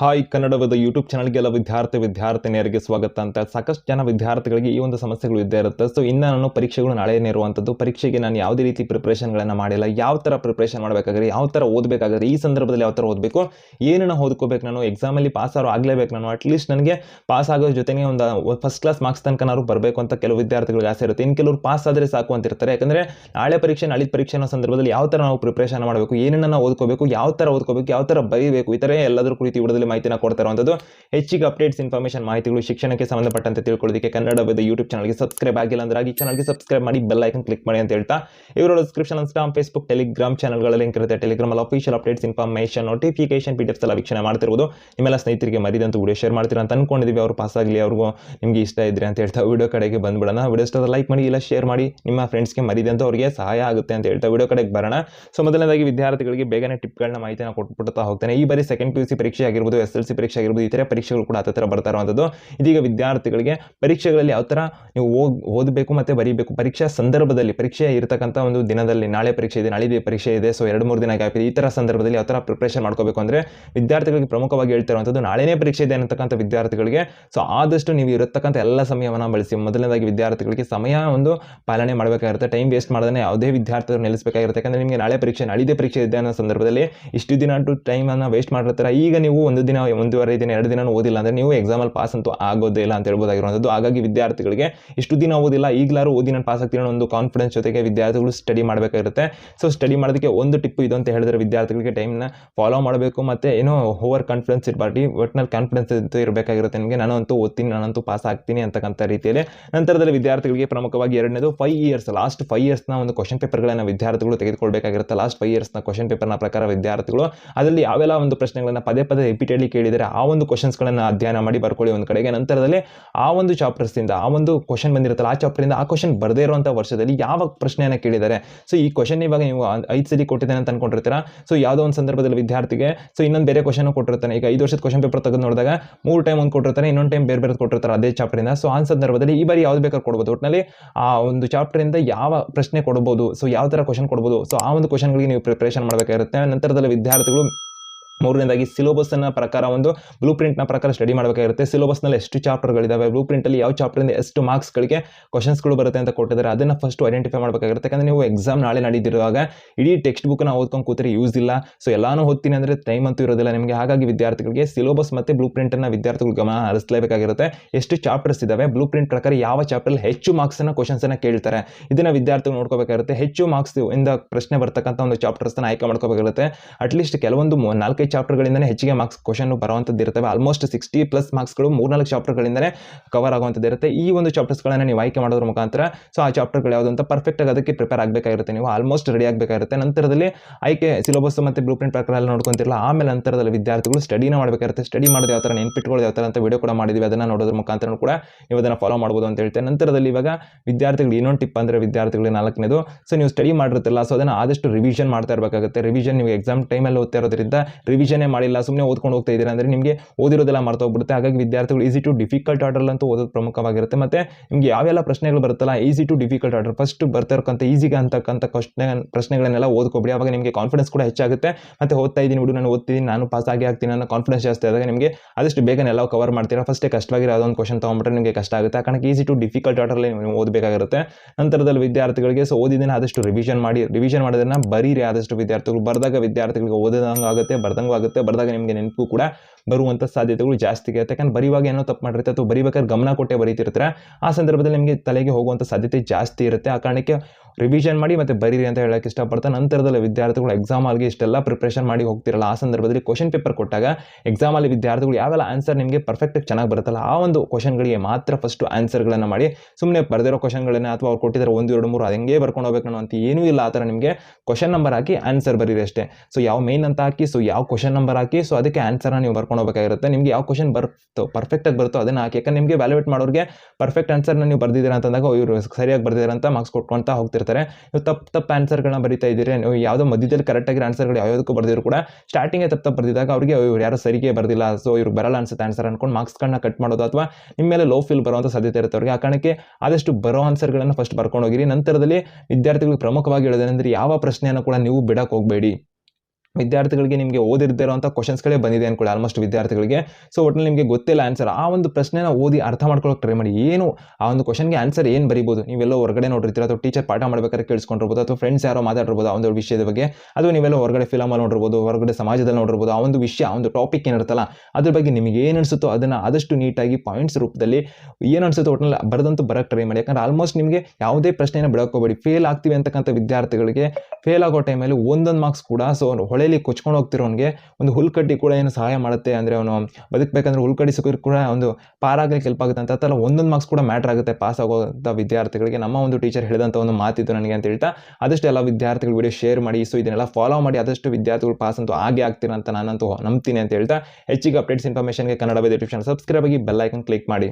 Hi ಕನ್ನಡವಾದ YouTube ಚಾನಲ್ಗೆಲ್ಲ ವಿದ್ಯಾರ್ಥಿ, ವಿದ್ಯಾರ್ಥಿನಿಯರಿಗೆ ಸ್ವಾಗತ ಅಂತ. ಸಾಕಷ್ಟು ಜನ ವಿದ್ಯಾರ್ಥಿಗಳಿಗೆ ಈ ಒಂದು ಸಮಸ್ಯೆಗಳು ಇದ್ದೇ ಇರುತ್ತೆ. ಸೊ ಇನ್ನು ನಾನು ಪರೀಕ್ಷೆಗಳು ನಾಳೆನೇ ಇರುವಂಥದ್ದು ಪರೀಕ್ಷೆಗೆ ನಾನು ಯಾವುದೇ ರೀತಿ ಪ್ರಿಪ್ರೇಷನ್ಗಳನ್ನು ಮಾಡಿಲ್ಲ. ಯಾವ ಥರ ಪ್ರಿಪ್ರೇಷನ್ ಮಾಡಬೇಕಾದ್ರೆ ಯಾವ ಥರ ಓದಬೇಕಾದ್ರೆ ಈ ಸಂದರ್ಭದಲ್ಲಿ ಯಾವ ಥರ ಓದಬೇಕು ಏನನ್ನ ಓದ್ಕೋಬೇಕು ನಾನು ಎಕ್ಸಾಮಲ್ಲಿ ಪಾಸ್ ಆರೋ ಆಗಲೇಬೇಕು ನಾನು ಅಟ್ಲೀಸ್ಟ್ ನನಗೆ ಪಾಸ್ ಆಗೋ ಜೊತೆಗೆ ಒಂದು ಫಸ್ಟ್ ಕ್ಲಾಸ್ ಮಾರ್ಕ್ಸ್ ತನಕ ಬರಬೇಕು ಅಂತ ಕೆಲವು ವಿದ್ಯಾರ್ಥಿಗಳಿಗೆ ಆಸೆ ಇರುತ್ತೆ. ಇನ್ನು ಕೆಲವರು ಪಾಸ್ ಆದರೆ ಸಾಕು ಅಂತಿರ್ತಾರೆ ಯಾಕಂದರೆ ನಾಳೆ ಪರೀಕ್ಷೆ ನಾಳಿದ ಪರೀಕ್ಷೆ ಅನ್ನೋ ಸಂದರ್ಭದಲ್ಲಿ ಯಾವ ಥರ ನಾವು ಪ್ರಿಪ್ರೇಷನ್ ಮಾಡಬೇಕು ಏನನ್ನ ಓದ್ಕೋಬೇಕು, ಯಾವ ಥರ ಓದ್ಕೋಬೇಕು, ಯಾವ ಥರ ಬರೀಬೇಕು, ಈ ಥರ ಎಲ್ಲದರ ಕುರಿತು ಇವಡದಲ್ಲಿ ಮಾಹಿತಿನ ಕೊಡ್ತಾ ಇರುವಂಥದ್ದು ಹೆಚ್ಚಿಗೆ ಅಪ್ಡೇಟ್ಸ್ ಇನ್ಫಾರ್ಮೇಷನ್ ಮಾಹಿತಿಗಳು ಶಿಕ್ಷಣಕ್ಕೆ ಸಂಬಂಧಪಟ್ಟಂತೆ ತಿಳ್ಕೊಳ್ಳೋದಕ್ಕೆ ಕನ್ನಡ ವೇದ ಯೂಟ್ಯೂಬ್ ಚಾನಲ್ಗೆ ಸಬ್ಸ್ಕ್ರೈಬ್ ಆಗಿಲ್ಲ ಅಂದ್ರೆ ಈ ಚಾನಲ್ಗೆ ಸಬ್ಸ್ಕ್ರೈಬ್ ಮಾಡಿ ಬೆಲ್ ಐಕನ್ ಕ್ಲಿಕ್ ಮಾಡಿ ಅಂತ ಹೇಳ್ತಾ. ಇವರ ಡಿಸ್ಕ್ರಿಪ್ಷನ್ ಇನ್ಸ್ಟಾಮ್ ಫೇಸ್ಬುಕ್ ಟೆಲಿಗ್ರಾಮ್ ಚಾನಲ್ಗಳ ಲಿಂಕ್ ಇರುತ್ತೆ. ಟೆಲಿಗ್ರಾಮಲ್ಲಿ official updates information notification PDFs ಎಲ್ಲ ವೀಕ್ಷಣೆ ಮಾಡ್ತಿರ್ಬೋದು. ನಿಮ್ಮೆಲ್ಲ ಸ್ನೇಹಿತರಿಗೆ ಮರಿದಂತ ವಿಡಿಯೋ ಶೇರ್ ಮಾಡ್ತೀರಾ ಅಂತ ಅನ್ಕೊಂಡಿದ್ವಿ. ಅವರು ಪಾಸ್ ಆಗಲಿ, ಅವ್ರಿಗೂ ನಿಮಗೆ ಇಷ್ಟ ಇದ್ರೆ ಅಂತ ಹೇಳ್ತಾ ವಿಡಿಯೋ ಕಡೆಗೆ ಬಂದ್ಬಿಡೋಣ. ವಿಡಿಯೋ ಇಷ್ಟ ಲೈಕ್ ಮಾಡಿ, ಇಲ್ಲ ಶೇರ್ ಮಾಡಿ. ನಿಮ್ಮ ಫ್ರೆಂಡ್ಸ್ಗೆ ಮರಿದಂತ ಅವರಿಗೆ ಸಹಾಯ ಆಗುತ್ತೆ ಅಂತ ಹೇಳ್ತಾ ವಿಡಿಯೋ ಕಡೆಗೆ ಬರೋಣ. ಸೊ ಮೊದಲನೇದಾಗಿ ವಿದ್ಯಾರ್ಥಿಗಳಿಗೆ ಬೇಗನೆ ಟಿಪ್ಗಳನ್ನ ಮಾಹಿತಿನ ಕೊಟ್ಬಿಡ್ತಾ ಹೋಗ್ತಾನೆ. ಈ ಬಾರಿ ಸೆಕೆಂಡ್ ಪಿ ಯು ಸಿ ಪರೀಕ್ಷೆ ಆಗಿರ್ಬೋದು. ಎಸ್ ಎಲ್ ಸಿ ಪರೀಕ್ಷೆ ಆಗಿರ್ಬೋದು ಥರ ಪರೀಕ್ಷೆಗಳು ಕೂಡ ಹತ್ತಿರ ಬರ್ತಾ ಇರುವಂಥದ್ದು. ಇದೀಗ ವಿದ್ಯಾರ್ಥಿಗಳಿಗೆ ಪರೀಕ್ಷೆಗಳಲ್ಲಿ ಯಾವ ಥರ ನೀವು ಓದ್ ಓದಬೇಕು ಮತ್ತು ಬರೀಬೇಕು. ಪರೀಕ್ಷಾ ಸಂದರ್ಭದಲ್ಲಿ, ಪರೀಕ್ಷೆ ಇರತಕ್ಕಂಥ ಒಂದು ದಿನದಲ್ಲಿ, ನಾಳೆ ಪರೀಕ್ಷೆ ಇದೆ, ನಾಳೆ ಪರೀಕ್ಷೆ ಇದೆ, ಸೊ ಎರಡು, ಮೂರು ದಿನ ಗ್ಯಾಪ್ ಇದೆ, ಈ ಥರ ಸಂದರ್ಭದಲ್ಲಿ ಯಾವ ಥರ ಪ್ರಿಪ್ರೇಷನ್ ಮಾಡ್ಕೋಬೇಕು ಅಂದರೆ ವಿದ್ಯಾರ್ಥಿಗಳಿಗೆ ಪ್ರಮುಖವಾಗಿ ಹೇಳ್ತಾ ಇರುವಂಥದ್ದು ನಾಳೆನೇ ಪರೀಕ್ಷೆ ಇದೆ ಅನ್ನತಕ್ಕಂಥ ವಿದ್ಯಾರ್ಥಿಗಳಿಗೆ. ಸೊ ಆದಷ್ಟು ನೀವು ಇರತಕ್ಕಂಥ ಎಲ್ಲ ಸಮಯವನ್ನು ಬಳಸಿ. ಮೊದಲನೇದಾಗಿ ವಿದ್ಯಾರ್ಥಿಗಳಿಗೆ ಸಮಯ ಒಂದು ಪಾಲನೆ ಮಾಡಬೇಕಾಗಿರುತ್ತೆ. ಟೈಮ್ ವೇಸ್ಟ್ ಮಾಡದೇ ಯಾವುದೇ ವಿದ್ಯಾರ್ಥಿಗಳು ನಿಲ್ಲಿಸಬೇಕಾಗಿರುತ್ತೆ. ಯಾಕಂದರೆ ನಿಮಗೆ ನಾಳೆ ಪರೀಕ್ಷೆ, ನಾಳಿದೆ ಪರೀಕ್ಷೆ ಇದೆ ಅನ್ನೋ ಸಂದರ್ಭದಲ್ಲಿ ಇಷ್ಟು ದಿನ ಟು ಟೈಮನ್ನು ವೇಸ್ಟ್ ಮಾಡಿರ್ತಾರೆ ಈಗ ನೀವು ಒಂದು ದಿನ, ಒಂದೂವರೆ ದಿನ, ಎರಡು ದಿನ ಓದಿಲ್ಲ ಅಂದರೆ ನೀವು ಎಕ್ಸಾಮಲ್ಲಿ ಪಾಸ್ ಅಂತೂ ಆಗೋದೇ ಇಲ್ಲ ಅಂತ ಹೇಳ್ಬೋದಾಗಿರುವಂಥದ್ದು. ಹಾಗಾಗಿ ವಿದ್ಯಾರ್ಥಿಗಳಿಗೆ ಇಷ್ಟು ದಿನ ಓದಿಲ್ಲ, ಈಗಲಾರು ಓದಿ ನಾನು ಪಾಸ್ ಆಗ್ತೀನಿ ಒಂದು ಕಾನ್ಫಿಡೆನ್ಸ್ ಜೊತೆಗೆ ವಿದ್ಯಾರ್ಥಿಗಳು ಸ್ಟಡಿ ಮಾಡಬೇಕಾಗಿರುತ್ತೆ. ಸೊ ಸ್ಟಡಿ ಮಾಡೋದಕ್ಕೆ ಒಂದು ಟಿಪ್ ಇದು ಅಂತ ಹೇಳಿದ್ರೆ ವಿದ್ಯಾರ್ಥಿಗಳಿಗೆ ಟೈಮ್ನ ಫಾಲೋ ಮಾಡಬೇಕು ಮತ್ತು ಏನೋ ಓವರ್ ಕಾನ್ಫಿಡೆನ್ಸ್ ಇರಬಾರ್ದು, ಒಟ್ನಲ್ಲಿ ಕಾನ್ಫಿಡೆನ್ಸ್ ಅಂತೂ ಇರಬೇಕಾಗಿರುತ್ತೆ ನಿಮಗೆ. ನಾನಂತೂ ಓದ್ತೀನಿ, ನಾನಂತೂ ಪಾಸ್ ಆಗ್ತೀನಿ ಅಂತಕ್ಕಂಥ ರೀತಿಯಲ್ಲಿ. ನಂತರದಲ್ಲಿ ವಿದ್ಯಾರ್ಥಿಗಳಿಗೆ ಪ್ರಮುಖವಾಗಿ ಎರಡನೇದು ಫೈವ್ ಇಯರ್ಸ್ ಲಾಸ್ಟ್ ಫೈವ್ ಇಯರ್ಸ್ನ ಒಂದು ಕ್ವಶನ್ ಪೇಪರ್ಗಳನ್ನು ವಿದ್ಯಾರ್ಥಿಗಳು ತೆಗೆದುಕೊಳ್ಬೇಕಾಗಿರುತ್ತೆ. ಲಾಸ್ಟ್ ಫೈವ್ ಇಯರ್ಸ್ನ ಕ್ವಶನ್ ಪೇಪರ್ನ ಪ್ರಕಾರ ವಿದ್ಯಾರ್ಥಿಗಳು, ಅದರಲ್ಲಿ ಯಾವೆಲ್ಲ ಒಂದು ಪ್ರಶ್ನೆಗಳನ್ನು ಪದೇ ಪದೇ ರಿಪೀಟೆಡ್ಲಿ ಕೇಳಿದರೆ ಆ ಒಂದು ಕ್ವಶನ್ಸ್ಗಳನ್ನು ಅಧ್ಯಯನ ಮಾಡಿ ಬರ್ಕೊಳ್ಳಿ ಒಂದು ಕಡೆಗೆ. ನಂತರದಲ್ಲಿ ಆ ಒಂದು ಚಾಪ್ಟರ್ಸಿಂದ ಆ ಒಂದು ಕ್ವಶನ್ ಬಂದಿರುತ್ತಲ್ಲ, ಆ ಚಾಪ್ಟರಿಂದ ಆ ಕ್ವಶನ್ ಬರದೇ ಇರುವಂಥ ವರ್ಷದಲ್ಲಿ ಯಾವ ಪ್ರಶ್ನೆಯನ್ನು ಕೇಳಿದ್ದಾರೆ ಸೊ ಈ ಕ್ವಶನ್ ಇವಾಗ ನೀವು ಐದು ಸರಿ ಕೊಟ್ಟಿದ್ದೇನೆ ಅಂತ ಅನ್ಕೊಂಡಿರ್ತೀರಾ? ಸೊ ಯಾವುದೋ ಒಂದು ಸಂದರ್ಭದಲ್ಲಿ ವಿದ್ಯಾರ್ಥಿಗೆ ಸೊ ಇನ್ನೊಂದು ಬೇರೆ ಕ್ವಶನ್ ಕೊಟ್ಟಿರ್ತಾನೆ. ಈಗ ಐದು ವರ್ಷದ ಕ್ವಶನ್ ಪೇಪರ್ ತೆಗೆದು ನೋಡಿದಾಗ ಮೂರು ಟೈಮ್ ಒಂದು ಕೊಟ್ಟಿರ್ತಾನೆ ಇನ್ನೊಂದು ಟೈಮ್ ಬೇರೆ ಬೇರೆ ಕೊಟ್ಟಿರ್ತಾರೆ ಅದೇ ಚಾಪ್ಟರಿಂದ ಸೊ ಆ ಸಂದರ್ಭದಲ್ಲಿ ಈ ಬಾರಿ ಯಾವ್ದು ಬೇಕಾದ್ರೂ ಕೊಡ್ಬೋದು. ಒಟ್ಟಿನಲ್ಲಿ ಆ ಒಂದು ಚಾಪ್ಟರಿಂದ ಯಾವ ಪ್ರಶ್ನೆ ಕೊಡ್ಬೋದು? ಸೊ ಯಾವ ಥರ ಕ್ವಶನ್ ಕೊಡ್ಬೋದು? ಸೊ ಆ ಒಂದು ಕ್ವಶನ್ಗಳಿಗೆ ನೀವು ಪ್ರಿಪ್ರೇಷನ್ ಮಾಡಬೇಕಾಗಿರುತ್ತೆ. ನಂತರದಲ್ಲಿ ವಿದ್ಯಾರ್ಥಿಗಳು ಮೂರನೇದಾಗಿ ಸಿಲೋಬಸ್ನ ಪ್ರಕಾರ ಒಂದು ಬ್ಲೂ ಪ್ರಿಂಟ್ನ ಪ್ರಕಾರ ಸ್ಟಡಿ ಮಾಡಬೇಕಾಗಿರುತ್ತೆ. ಸಿಲೋಬಸ್ನಲ್ಲಿ ಎಷ್ಟು ಚಾಪ್ಟರ್ಗಳಿದ್ದಾವೆ ಬ್ಲೂ ಪ್ರಿಂಟಲ್ಲಿ ಯಾವ ಚಾಪ್ಟರಿಂದ ಎಷ್ಟು ಮಾರ್ಕ್ಸ್ಗಳಿಗೆ ಕ್ವಶನ್ಸ್ಗಳು ಬರುತ್ತೆ ಅಂತ ಕೊಟ್ಟಿದ್ದಾರೆ. ಅದನ್ನು ಫಸ್ಟ್ ಐಡೆಂಟಿಫೈ ಮಾಡಬೇಕಾಗಿರುತ್ತೆ. ಯಾಕಂದರೆ ನೀವು ಎಕ್ಸಾಮ್ ನಾಳೆ ನಡೆದಿರುವಾಗ ಇಡೀ ಟೆಕ್ಸ್ಟ್ ಬುಕ್ನ ಓದ್ಕೊಂಡು ಕೂತರೆ ಯೂಸ್ ಇಲ್ಲ. ಸೊ ಎಲ್ಲಾನು ಓದ್ತೀನಿ ಅಂದರೆ ಟೈಮ್ ಅಂತೂ ಇರೋದಿಲ್ಲ ನಿಮಗೆ. ಹಾಗಾಗಿ ವಿದ್ಯಾರ್ಥಿಗಳಿಗೆ ಸಿಲೋಬಸ್ ಮತ್ತು ಬ್ಲೂ ಪ್ರಿಂಟನ್ನು ವಿದ್ಯಾರ್ಥಿಗಳು ಗಮನ ಹರಿಸಲೇಬೇಕಾಗಿರುತ್ತೆ. ಎಷ್ಟು ಚಾಪ್ಟರ್ಸ್ ಇದ್ದಾವೆ ಬ್ಲೂ ಪ್ರಿಂಟ್ ಪ್ರಕಾರ ಯಾವ ಚಾಪ್ಟರ್ಲ್ಲಿ ಹೆಚ್ಚು ಮಾರ್ಕ್ಸನ್ನು ಕ್ವಶನ್ಸನ್ನು ಕೇಳ್ತಾರೆ. ಇದನ್ನು ವಿದ್ಯಾರ್ಥಿಗಳು ನೋಡ್ಕೋಬೇಕಾಗಿರುತ್ತೆ. ಹೆಚ್ಚು ಮಾರ್ಕ್ಸ್ ಇಂದ ಪ್ರಶ್ನೆ ಬರ್ತಕ್ಕಂಥ ಒಂದು ಚಾಪ್ಟರ್ಸ್ನ ಆಯ್ಕೆ ಮಾಡ್ಕೋಬೇಕಾಗಿರುತ್ತೆ. ಅಟ್ಲೀಸ್ಟ್ ಕೆಲವೊಂದು ನಾಲ್ಕೈದು ಚಾಪ್ಟರ್ಗಳಿಂದನೇ ಹೆಚ್ಚಿಗೆ ಮಾರ್ಕ್ಸ್ ಕ್ವಶನ್ ಬರುವಂಥದ್ದು ಇರ್ತವೆ ಆಲ್ಮೋಸ್ಟ್ ಸಿಕ್ಸ್ಟಿ ಪ್ಲಸ್ ಮಾರ್ಕ್ಸ್ಗಳು ಮೂರ್ನಾಲ್ಕು ಚಾಪ್ಟರ್ಗಳಿಂದನೇ ಕವರ್ ಆಗುವಂಥದ್ದು ಇರುತ್ತೆ. ಈ ಒಂದು ಚಾಪ್ಟರ್ಸ್ಗಳನ್ನು ನೀವು ಆಯ್ಕೆ ಮಾಡೋದ್ರ ಮುಖಾಂತರ ಸೊ ಆ ಚಾಪ್ಟರ್ಗಳು ಯಾವುದು ಅಂತ ಪರ್ಫೆಕ್ಟ್ ಆಗಿ ಅದಕ್ಕೆ ಪ್ರಿಪೇರ್ ಆಗಬೇಕಾಗಿರುತ್ತೆ. ನೀವು ಆಲ್ಮೋಸ್ಟ್ ರೆಡಿ ಆಗಬೇಕಾಗಿರುತ್ತೆ. ನಂತರದಲ್ಲಿ ಆಯ್ಕೆ ಸಿಲಬಸ್ ಮತ್ತು ಬ್ಲೂ ಪ್ರಿಂಟ್ ಪ್ರಕಾರ ನೋಡ್ಕೊಂತಿರಲ್ಲ, ಆಮೇಲೆ ನಂತರದಲ್ಲಿ ವಿದ್ಯಾರ್ಥಿಗಳು ಸ್ಟಡಿನ ಮಾಡಬೇಕಾಗಿರುತ್ತೆ. ಸ್ಟಡಿ ಮಾಡೋದು ಯಾವ ಥರ ನೆನ್ಪಿಟ್ಕೊಳ್ಳೋದು ಯಾವ ಥರ ಅಂತ ವಿಡಿಯೋ ಕೂಡ ಮಾಡಿದ್ವಿ. ಅದನ್ನು ನೋಡೋದ್ರ ಮುಖಾಂತರ ಕೂಡ ನೀವು ಅದನ್ನು ಫಾಲೋ ಮಾಡ್ಬೋದು ಅಂತ ಹೇಳ್ತೇನೆ. ನಂತರದಲ್ಲಿ ಇವಾಗ ವಿದ್ಯಾರ್ಥಿಗಳು, ಇನ್ನೊಂದು ಟಿಪ್ ಅಂದರೆ ವಿದ್ಯಾರ್ಥಿಗಳು ನಾಲ್ಕನೇದು ಸೊ ನೀವು ಸ್ಟಡಿ ಮಾಡಿರುತ್ತಲ್ಲ ಸೊ ಅದನ್ನು ಆದಷ್ಟು ರಿವಿಷನ್ ಮಾಡ್ತಾ ಇರಬೇಕಾಗುತ್ತೆ. ರಿವಿಷನ್ ನೀವು ಎಕ್ಸಾಮ್ ಟೈಮಲ್ಲಿ ಓದ್ತಾ ಇರೋದ್ರಿಂದ ರಿವಿಷನೇ ಮಾಡಿಲ್ಲ ಸುಮ್ಮನೆ ಓದ್ಕೊಂಡು ಹೋಗ್ತಾ ಇದ್ದೀರಾ ಅಂದರೆ ನಿಮಗೆ ಓದಿರೋದೆಲ್ಲ ಮರ್ತೋಗ್ಬಿಡುತ್ತೆ ಹಾಗಾಗಿ ವಿದ್ಯಾರ್ಥಿಗಳು ಈಸಿ ಟು ಡಿಫಿಕಲ್ಟ್ ಆರ್ಡರ್ ಅಂತೂ ಓದೋದು ಪ್ರಮುಖವಾಗಿರುತ್ತೆ. ಮತ್ತು ನಿಮಗೆ ಯಾವೆಲ್ಲ ಪ್ರಶ್ನೆಗಳು ಬರುತ್ತಲ್ಲ easy to difficult order first ಬರ್ತಾ ಇರಕ್ಕಂಥ ಈಸಿಗೆ ಅಂತಕ್ಕಂಥ ಕ್ವಶ್ನೆ ಪ್ರಶ್ನೆಗಳನ್ನೆಲ್ಲ ಓದ್ಕೊಬಿಡಿ. ಆವಾಗ ನಿಮಗೆ ಕಾನ್ಫಿಡೆನ್ಸ್ ಕೂಡ ಹೆಚ್ಚಾಗುತ್ತೆ. ಮತ್ತು ಓದ್ತಾ ಇದ್ದೀನಿ ಹುಡುಗ ನಾನು ಓದ್ತೀನಿ ನಾನು ಪಾಸ್ ಆಗಿ ಆಗ್ತೀನಿ ಅನ್ನೋ ಕಾನ್ಫಿಡೆನ್ಸ್ ಜಾಸ್ತಿ ಆದಾಗ ನಿಮಗೆ ಆದಷ್ಟು ಬೇಗನೆ ಎಲ್ಲ ಕವರ್ ಮಾಡ್ತೀರಾ. ಫಸ್ಟೇ ಕಷ್ಟವಾಗಿರೋ ಅದೊಂದು ಕ್ವಶನ್ ತೊಗೊಂಡ್ರೆ ನಿಮಗೆ ಕಷ್ಟ ಆಗುತ್ತೆ. ಕಾರಣಕ್ಕೆ ಈಸಿ ಟು ಡಿಫಿಕಲ್ಟ್ ಆರ್ಡರ್ಲಿ ನೀವು ಓದಬೇಕಾಗಿರುತ್ತೆ. ನಂತರದಲ್ಲಿ ವಿದ್ಯಾರ್ಥಿಗಳಿಗೆ ಸೊ ಓದಿದ್ದೀನಿ ಆದಷ್ಟು ರಿವಿಷನ್ ಮಾಡಿ ರಿವಿಷನ್ ಮಾಡೋದನ್ನ ಬರೀರಿ. ಆದಷ್ಟು ವಿದ್ಯಾರ್ಥಿಗಳು ಬರೆದಾಗ ವಿದ್ಯಾರ್ಥಿಗಳಿಗೆ ಓದಿದಂಗೆ ಆಗುತ್ತೆ ಬರ್ದಂಗೂ ಆಗುತ್ತೆ ಬರೆದಾಗ ನಿಮಗೆ ನೆನಪು ಕೂಡ ಬರುವಂಥ ಸಾಧ್ಯತೆಗಳು ಜಾಸ್ತಿ ಇರುತ್ತೆ. ಯಾಕಂದ್ರೆ ಬರೀವಾಗ ಏನೋ ತಪ್ಪು ಮಾಡಿರುತ್ತೆ ಅಥವಾ ಬರಿಬೇಕಾದ್ರೆ ಗಮನ ಕೊಟ್ಟೆ ಬರೀತಿರ್ತಾರೆ, ಆ ಸಂದರ್ಭದಲ್ಲಿ ನಿಮಗೆ ತಲೆಗೆ ಹೋಗುವಂಥ ಸಾಧ್ಯತೆ ಜಾಸ್ತಿ ಇರುತ್ತೆ. ಆ ಕಾರಣಕ್ಕೆ ರಿವಿಷನ್ ಮಾಡಿ ಮತ್ತೆ ಬರೀರಿ ಅಂತ ಹೇಳಕ್ಕೆ ಇಷ್ಟಪಡ್ತಾರೆ ನಂತರದಲ್ಲಿ ವಿದ್ಯಾರ್ಥಿಗಳು ಎಕ್ಸಾಮ್ ಆಗಿ ಇಷ್ಟೆಲ್ಲ ಪ್ರಿಪ್ರೇಷನ್ ಮಾಡಿ ಹೋಗ್ತಿರಲ್ಲ, ಆ ಸಂದರ್ಭದಲ್ಲಿ ಕ್ವಶನ್ ಪೇಪರ್ ಕೊಟ್ಟಾಗ ಎಕ್ಸಾಮಲ್ಲಿ ವಿದ್ಯಾರ್ಥಿಗಳು ಯಾವೆಲ್ಲ ಆನ್ಸರ್ ನಿಮಗೆ ಪರ್ಫೆಕ್ಟಾಗಿ ಚೆನ್ನಾಗಿ ಬರುತ್ತಲ್ಲ, ಆ ಒಂದು ಕ್ವಶನ್ಗಳಿಗೆ ಮಾತ್ರ ಫಸ್ಟು ಆನ್ಸರ್ಗಳನ್ನು ಮಾಡಿ ಸುಮ್ಮನೆ ಬರೆದಿರೋ ಕ್ವಶನ್ಗಳನ್ನ ಅಥವಾ ಅವ್ರು ಕೊಟ್ಟಿದ್ದಾರೆ ಒಂದು, ಎರಡು, ಮೂರು, ಅದಂಗೆ ಬರ್ಕೊಂಡು ಹೋಗ್ಬೇಕು ಅಂತ ಏನೂ ಇಲ್ಲ, ಆ ಥರ ನಿಮಗೆ ಕ್ವಶನ್ ನಂಬರ್ ಹಾಕಿ ಆನ್ಸರ್ ಬರೀರಿ ಅಷ್ಟೇ. ಸೊ ಯಾವ ಮೇನ್ ಅಂತ ಹಾಕಿ ಸೊ ಯಾವ ಕ್ವಶನ್ ನಂಬರ್ ಹಾಕಿ ಸೊ ಅದಕ್ಕೆ ಆನ್ಸರ್ನ ನೀವು ಬರ್ಕೊಂಡು ಹೋಗಬೇಕಾಗಿರುತ್ತೆ. ನಿಮಗೆ ಯಾವ ಕ್ವಶನ್ ಬರ್ತೋ ಪರ್ಫೆಕ್ಟಾಗಿ ಬರುತ್ತೋ ಅದನ್ನು ಹಾಕಿ. ಯಾಕಂದ್ರೆ ನಿಮಗೆ ವ್ಯಾಲ್ಯೂಟ್ ಮಾಡೋರಿಗೆ ಪರ್ಫೆಕ್ಟ್ ಆನ್ಸರ್ನ ನೀವು ಬರ್ದಿದ್ದೀರಾ ಅಂತಂದಾಗ ಇವರು ಸರಿಯಾಗಿ ಬರ್ದಿದ್ದೀರಾ ಅಂತ ಮಾರ್ಕ್ಸ್ ಕೊಟ್ಕೊಂತ ಹೋಗ್ತಿರ್ತಾರೆ. ನೀವು ತಪ್ಪು ತಪ್ಪು ಆನ್ಸರ್ಗಳನ್ನ ಬರಿತಾ ಇದ್ದೀರಿ, ನೀವು ಯಾವುದೋ ಮಧ್ಯದಲ್ಲಿ ಕರೆಕ್ಟಾಗಿ ಆನ್ಸರ್ಗಳು ಯಾವ್ಯಾವುದಕ್ಕೂ ಬರ್ದಿದ್ರು ಕೂಡ ಸ್ಟಾರ್ಟಿಂಗೇ ತಪ್ಪು ತಪ್ಪು ಬರ್ದಿದ್ದಾಗ ಅವರಿಗೆ ಇವ್ರು ಯಾರು ಸರಿಗೆ ಬರ್ದಿಲ್ಲ, ಸೊ ಇವ್ರಿಗೆ ಬರಲ್ಲ ಅನ್ಸುತ್ತೆ ಆನ್ಸರ್ ಅನ್ಕೊಂಡು ಮಾರ್ಕ್ಸ್ಗಳನ್ನ ಕಟ್ ಮಾಡೋದು ಅಥವಾ ನಿಮ್ಮ ಮೇಲೆ ಲೋ ಫೀಲ್ ಬರುವಂಥ ಸಾಧ್ಯತೆ ಇರುತ್ತೆ ಅವ್ರಿಗೆ. ಆ ಕಾರಣಕ್ಕೆ ಆದಷ್ಟು ಬರೋ ಆನ್ಸರ್ಗಳನ್ನು ಫಸ್ಟ್ ಬರ್ಕೊಂಡು ಹೋಗಿರಿ. ನಂತರದಲ್ಲಿ ವಿದ್ಯಾರ್ಥಿಗಳಿಗೆ ಪ್ರಮುಖವಾಗಿ ಹೇಳೋದೇನೆಂದರೆ, ಯಾವ ಪ್ರಶ್ನೆಯನ್ನು ಕೂಡ ನೀವು ಬಿಡಕ್ಕೆ ಹೋಗಬೇಡಿ. ವಿದ್ಯಾರ್ಥಿಗಳಿಗೆ ನಿಮಗೆ ಓದಿರ್ದಿರೋಂಥ ಕ್ವಶನ್ಸ್ಗಳೇ ಬಂದಿದೆ ಅನ್ಕೊಳ್ಳಿ ಆಲ್ಮೋಸ್ಟ್ ವಿದ್ಯಾರ್ಥಿಗಳಿಗೆ. ಸೊ ಒಟ್ಟಿನಲ್ಲಿ ನಿಮಗೆ ಗೊತ್ತಿಲ್ಲ ಆನ್ಸರ್ ಆ ಒಂದು ಪ್ರಶ್ನೆನ ಓದಿ ಅರ್ಥ ಮಾಡ್ಕೊಳ್ಳೋಕೆ ಟ್ರೈ ಮಾಡಿ. ಏನು? ಆ ಒಂದು ಕ್ವಶನ್ಗೆ ಆನ್ಸರ್ ಏನು ಬರಿಬೋದು? ನೀವೆಲ್ಲ ಹೊರಗಡೆ ನೋಡಿರ್ತೀರ ಅಥವಾ ಟೀಚರ್ ಪಾಠ ಮಾಡ್ಬೇಕಾದ್ರೆ ಕೇಳಿಸ್ಕೊಂಡಿರ್ಬೋದು ಅಥವಾ ಫ್ರೆಂಡ್ಸ್ ಯಾರೋ ಮಾತಾಡಿರ್ಬೋದು ಆ ಒಂದು ವಿಷಯದ ಬಗ್ಗೆ. ಅಥವಾ ನೀವೆಲ್ಲ ಹೊರಗಡೆ ಫಿಲಮಲ್ಲಿ ನೋಡಿರ್ಬೋದು ಹೊರಗಡೆ ಸಮಾಜದಲ್ಲಿ ನೋಡಿರ್ಬೋದು ಆ ಒಂದು ವಿಷಯ, ಆ ಒಂದು ಟಾಪಿಕ್ ಏನಿರುತ್ತಲ್ಲ, ಅದ್ರ ಬಗ್ಗೆ ನಿಮಗೆ ಏನು ಅನಿಸುತ್ತೋ ಅದನ್ನು ಆದಷ್ಟು ನೀಟಾಗಿ ಪಾಯಿಂಟ್ಸ್ ರೂಪದಲ್ಲಿ ಏನು ಅನಿಸುತ್ತೋ ಒಟ್ಟಿನಲ್ಲಿ ಬರೆದಂತೂ ಬರೋಕ್ಕೆ ಟ್ರೈ ಮಾಡಿ. ಯಾಕಂದ್ರೆ ಆಲ್ಮೋಸ್ಟ್ ನಿಮಗೆ ಯಾವುದೇ ಪ್ರಶ್ನೆಯನ್ನು ಬಿಡೋಕೋಬೇಡಿ ಫೇಲ್ ಆಗ್ತೀವಿ ಅಂತಕ್ಕಂಥ ವಿದ್ಯಾರ್ಥಿಗಳಿಗೆ ಫೇಲ್ ಆಗೋ ಟೈಮಲ್ಲಿ ಒಂದೊಂದು ಮಾರ್ಕ್ಸ್ ಕೂಡ. ಸೊ ಹೊಳೆಯಲ್ಲಿ ಕೊಚ್ಕೊಂಡು ಹೋಗ್ತಿರೋನಿಗೆ ಒಂದು ಹುಲ್ಕಡ್ಡಿ ಕೂಡ ಏನು ಸಹಾಯ ಮಾಡುತ್ತೆ ಅಂದರೆ ಅವನು ಬದುಕಬೇಕಂದ್ರೆ ಹುಲ್ಕಡ್ಡಿ ಸಿಕ್ಕಿದ್ರು ಕೂಡ ಒಂದು ಪಾರಾಗಲಿಕ್ಕೆ ಹೆಲ್ಪ್ ಆಗುತ್ತೆ ಅಂತ ಥರ ಒಂದೊಂದು ಮಾರ್ಕ್ಸ್ ಕೂಡ ಮ್ಯಾಟ್ರ್ ಆಗುತ್ತೆ ಪಾಸ್ ಆಗೋಂಥ ವಿದ್ಯಾರ್ಥಿಗಳಿಗೆ. ನಮ್ಮ ಒಂದು ಟೀಚರ್ ಹೇಳಿದಂಥ ಒಂದು ಮಾತಿದ್ದು ನನಗೆ ಅಂತ ಹೇಳ್ತಾ, ಆದಷ್ಟು ಎಲ್ಲ ವಿದ್ಯಾರ್ಥಿಗಳು ವಿಡಿಯೋ ಶೇರ್ ಮಾಡಿ ಸೊ ಇದನ್ನೆಲ್ಲ ಫಾಲೋ ಮಾಡಿ, ಆದಷ್ಟು ವಿದ್ಯಾರ್ಥಿಗಳು ಪಾಸ್ ಅಂತೂ ಆಗೇ ಆಗ್ತೀರ ಅಂತ ನಾನಂತೂ ನಂಬ್ತೀನಿ ಅಂತ ಹೇಳ್ತಾ, ಹೆಚ್ಚಿಗೆ ಅಪ್ಡೇಟ್ಸ್ ಇನ್ಫಾರ್ಮೇಷನ್ಗೆ ಕನ್ನಡ ಯೂಟ್ಯೂಬ್ ಚಾನಲ್ ಸಬ್ಸ್ಕ್ರೈಬ್ ಆಗಿ ಬೆಲ್ ಐಕನ್ ಕ್ಲಿಕ್ ಮಾಡಿ.